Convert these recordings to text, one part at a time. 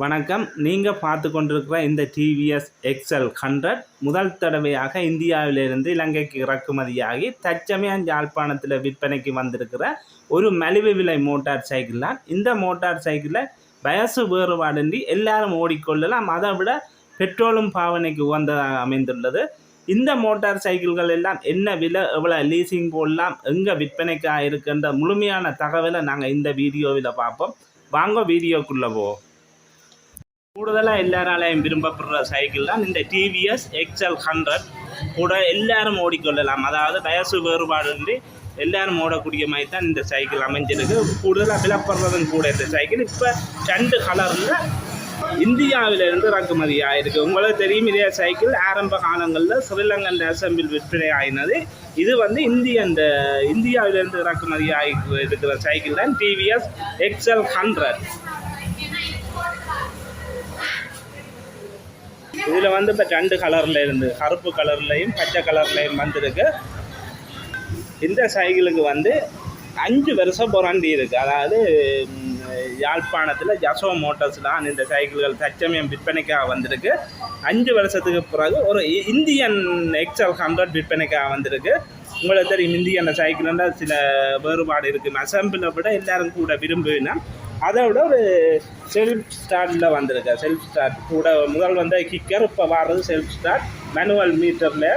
வணக்கம். நீங்கள் பார்த்து கொண்டிருக்கிற இந்த டிவிஎஸ் எக்ஸல் ஹண்ட்ரட் முதல் தடவையாக இந்தியாவிலிருந்து இலங்கைக்கு இறக்குமதியாகி தற்சமயம் யாழ்ப்பாணத்தில் விற்பனைக்கு வந்திருக்கிற ஒரு மலிவு விலை மோட்டார் சைக்கிள் தான். இந்த மோட்டார் சைக்கிளில் வயசு வேறுபாடின்றி எல்லாரும் ஓடிக்கொள்ளலாம். அதை விட பெட்ரோலும் பாவனைக்கு உகந்ததாக அமைந்துள்ளது. இந்த மோட்டார் சைக்கிள்கள் எல்லாம் என்ன விலை எவ்வளோ லீசிங் போடலாம் எங்கே விற்பனைக்காக இருக்கின்ற முழுமையான தகவலை நாங்கள் இந்த வீடியோவில் பார்ப்போம். வாங்க வீடியோக்குள்ளே போவோம் கூடுதலாக எல்லாராலையும் விரும்பப்படுற சைக்கிள் தான் இந்த டிவிஎஸ் எக்ஸ்எல் ஹண்ட்ரட் கூட எல்லாரும் ஓடிக்கொள்ளலாம். அதாவது வயசு வேறுபாடின்றி எல்லாரும் ஓடக்கூடிய மாதிரி தான் இந்த சைக்கிள் அமைஞ்சிருக்கு. கூடுதலாக விலப்படுறதும் கூட இந்த சைக்கிள் இப்போ ரெண்டு கலரில் இந்தியாவிலிருந்து இறக்குமதி ஆயிருக்கு. உங்களுக்கு தெரியும் இதே சைக்கிள் ஆரம்ப காலங்களில் ஸ்ரீலங்கன் அசம்பிள் விற்பனை ஆயினது. இது வந்து இந்திய இந்த இந்தியாவிலிருந்து இறக்குமதி ஆகி இருக்கிற சைக்கிள் தான் டிவிஎஸ் எக்ஸ்எல் ஹண்ட்ரட் இதில் வந்து இப்போ ரெண்டு கலரில் இருந்து கருப்பு கலர்லையும் பச்சை கலர்லையும் வந்திருக்கு. இந்த சைக்கிளுக்கு வந்து அஞ்சு வருஷம் புரண்டி இருக்குது அதாவது யாழ்ப்பாணத்தில் ஜசோ மோட்டார்ஸ் தான் இந்த சைக்கிள்கள் தச்சமயம் விற்பனைக்காக வந்திருக்கு. அஞ்சு வருஷத்துக்கு பிறகு ஒரு இ- இந்தியன் எக்ஸ்எல் ஹண்ட்ரட் விற்பனைக்காக வந்திருக்கு. உங்களுக்கு தெரியும் இந்தியன் சைக்கிள்னால் சில வேறுபாடு இருக்குது அசம்பிளை விட எல்லோரும் கூட விரும்புவினா. அதை விட ஒரு செல்ஃப் ஸ்டார்டில் வந்திருக்கு செல்ஃப் ஸ்டார்ட் கூட முதல் வந்த கிக்கர் இப்போ வர்றது செல்ஃப் ஸ்டார்ட் மேனுவல் மீட்டரில்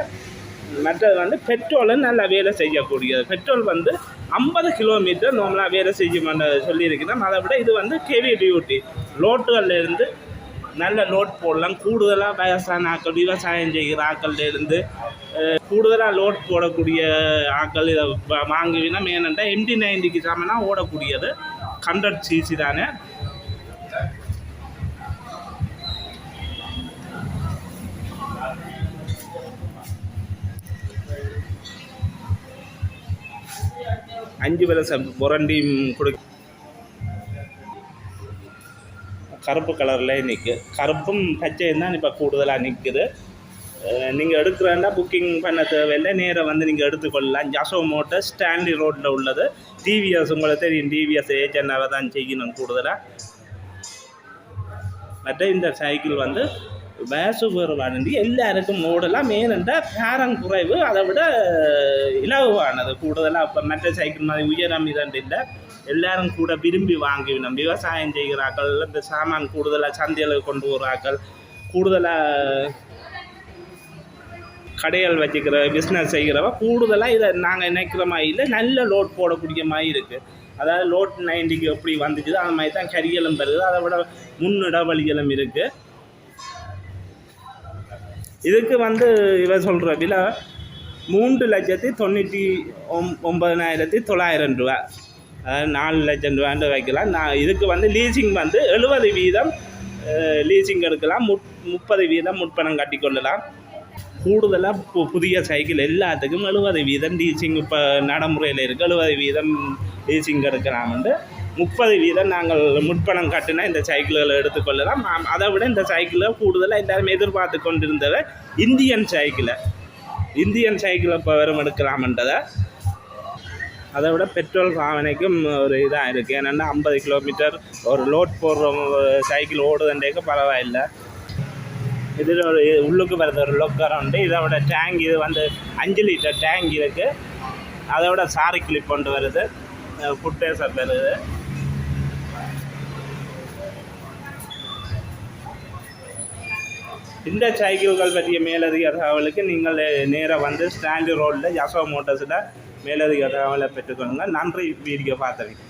மற்றது வந்து பெட்ரோலும் நல்லா வேலை செய்யக்கூடியது. பெட்ரோல் வந்து ஐம்பது கிலோமீட்டர் நார்மலாக வேலை செய்யும் சொல்லியிருக்கிறோம் அதை விட இது வந்து ஹெவி டியூட்டி ரோட்டுகள்லேருந்து நல்ல லோட் போடலாம். கூடுதலாக வயசான ஆக்கள் விவசாயம் செய்கிற ஆக்கள்ல இருந்து கூடுதலாக லோட் போடக்கூடிய ஆக்கள் இதை வா- வாங்குவீங்கன்னா ஏனென்றால் எம்டி நைன்டிக்கு சமனாக ஓடக்கூடியது. ஹண்ட்ரட் சிசி தானே? அஞ்சு வருஷம் புரண்டியும் கொடு கருப்பு கலரில் நிற்கு கருப்பும் பச்சையும் தான் இப்போ கூடுதலாக நிற்குது நீங்கள் எடுக்கிறேன்னா புக்கிங் பண்ண தேவையில்லை. நேராக வந்து நீங்கள் எடுத்துக்கொள்ளலாம். ஜசோ மோட்டர் ஸ்டான்லி ரோட்டில் உள்ளது. டிவிஎஸ் உங்களுக்கு தெரியும். டிவிஎஸ் ஏஜென்டாக தான் செய்யணும் கூடுதலாக மற்ற இந்த சைக்கிள் வந்து வயசு வேறுபாடு எல்லாருக்கும் ஓடலாம் ஏனென்றால் பேரம் குறைவு. அதை விட இலகுவானது கூடுதலாக இப்போ மற்ற சைக்கிள் மாதிரி உயரம் இதன் இல்லை. எல்லாரும் கூட விரும்பி வாங்கிவிடும். விவசாயம் செய்கிறார்கள் இந்த சாமான் கூடுதலாக சந்தையில் கொண்டு வரார்கள். கூடுதலாக கடைகள் வச்சுக்கிற பிஸ்னஸ் செய்கிறவ கூடுதலாக இதை நாங்கள் நினைக்கிற மாதிரி இல்லை நல்ல லோட் போடக்கூடிய மாதிரி இருக்குது அதாவது லோட் நைன்டிக்கு எப்படி வந்துச்சுதோ அந்த மாதிரி தான் கரியலும் பெறுது அதை விட முன்னிடவழிகளும் இருக்குது இதுக்கு வந்து இவ சொல்கிற விலை மூன்று லட்சத்தி தொண்ணூற்றி ஒம் ஒம்பதனாயிரத்தி தொள்ளாயிரம் ரூபா நாலு லட்சம் ரூபாண்டு வைக்கலாம். நான் இதுக்கு வந்து லீசிங் வந்து எழுபது வீதம் லீசிங் எடுக்கலாம். முப் முப்பது வீதம் முற்பணம் கட்டிக்கொள்ளலாம் கூடுதலாக பு புதிய சைக்கிள் எல்லாத்துக்கும் எழுபது வீதம் லீசிங் இப்போ நடைமுறையில் இருக்குது எழுபது வீதம் லீசிங் எடுக்கலாம் வந்து முப்பது வீதம் நாங்கள் முற்பணம் கட்டினா இந்த சைக்கிள்களை எடுத்துக்கொள்ளலாம் ஆம், அதை விட இந்த சைக்கிளை கூடுதலாக எல்லாரும் எதிர்பார்த்து கொண்டிருந்தவை இந்தியன் சைக்கிளை இந்தியன் சைக்கிளை இப்போ வெறும் எடுக்கலாம்ன்றதை அதை விட பெட்ரோல் பாவனைக்கும் ஒரு இதாக இருக்குது ஏன்னா ஐம்பது கிலோமீட்டர் ஒரு லோட் போடுற சைக்கிள் ஓடுதுன்றக்கு பரவாயில்லை இதில் ஒரு உள்ளுக்கு வரது ஒரு லொக்கர் உண்டு. இதோட டேங்க் இது வந்து அஞ்சு லிட்டர் டேங்க் இருக்குது அதோட சாரி கிளிப் கொண்டு வருது. ஃபுட்டேசர் வருது. இந்த சைக்கிள்கள் பற்றிய மேலதிக தகவலுக்கு நீங்கள் நேராக வந்து ஸ்டாண்டு ரோட்டில் யசோ மோட்டர்ஸில் மேலதிக தகவலை பெற்றுக்கொள்ளுங்கள். நன்றி வீடியோ பார்த்தவங்க